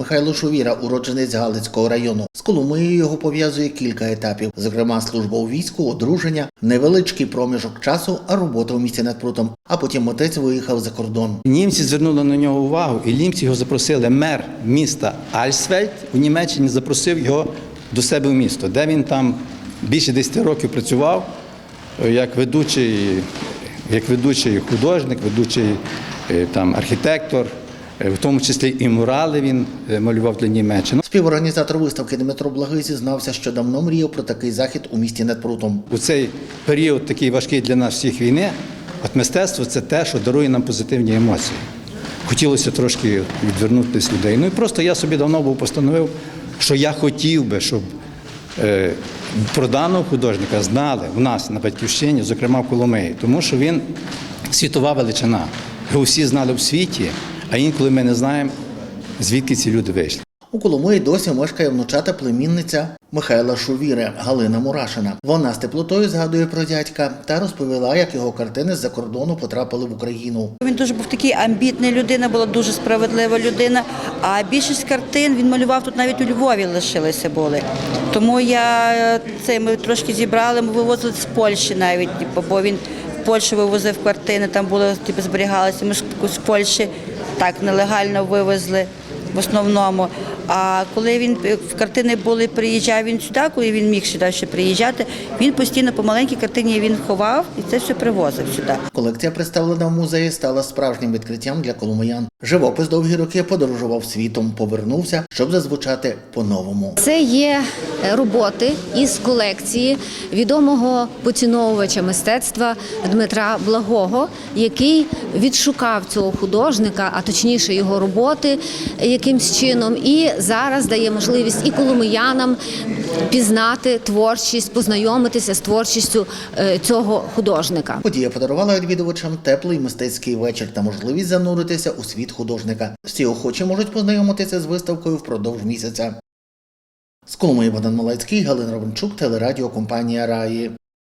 Михайло Шувіра, уродженець Галицького району. З Коломиєю його пов'язує кілька етапів, зокрема служба у війську, одруження, невеличкий проміжок часу, а робота у місті над прутом. А потім отець виїхав за кордон. Німці звернули на нього увагу, і німці його запросили. Мер міста Альсфельд у Німеччині запросив його до себе в місто, де він там більше 10 років працював е, як ведучий, як ведучий художник, ведучий е, там, архітектор, в тому числі і мурали він е, малював для Німеччини. Співорганізатор виставки Дмитро Благий зізнався, що давно мріяв про такий захід у місті над прутом. У цей період такий важкий для нас всіх війни, от мистецтво це те, що дарує нам позитивні емоції. Хотілося трошки відвернутися людей. Ну і просто я собі давно був постановив, що я хотів би, щоб е, про даного художника знали в нас на батьківщині, зокрема в Коломиї, тому що він світова величина. Його всі знали в світі, а інколи ми не знаємо, звідки ці люди вийшли. У Коломиї досі мешкає внучата племінниця Михайла Шувіри Галина Мурашина. Вона з теплотою згадує про дядька та розповіла, як його картини з-за кордону потрапили в Україну. Він дуже був такий амбітний людина, була дуже справедлива людина. А більшість картин він малював тут навіть у Львові лишилися були. Тому я е, це ми трошки зібрали, ми вивозили з Польщі навіть, типу, бо він в Польщу вивозив картини, там було типу, зберігалися. Ми ж з Польщі так нелегально вивезли в основному. А коли він е, в картини були, приїжджав він сюди, коли він міг сюди ще приїжджати, він постійно по маленькій картині він ховав і це все привозив сюди. Колекція, представлена в музеї, стала справжнім відкриттям для коломиян. Живопис довгі роки подорожував світом, повернувся, щоб зазвучати по-новому. Це є е, роботи із колекції відомого поціновувача мистецтва Дмитра Благого, який відшукав цього художника, а точніше його роботи е, якимсь чином, і зараз дає можливість і коломиянам пізнати творчість, познайомитися з творчістю е, цього художника. Подія подарувала відвідувачам теплий мистецький вечір та можливість зануритися у світ художника. Всі охочі можуть познайомитися з виставкою впродовж місяця. З Коломиї Богдан Малецький, Галина Ровенчук, телерадіокомпанія Раї.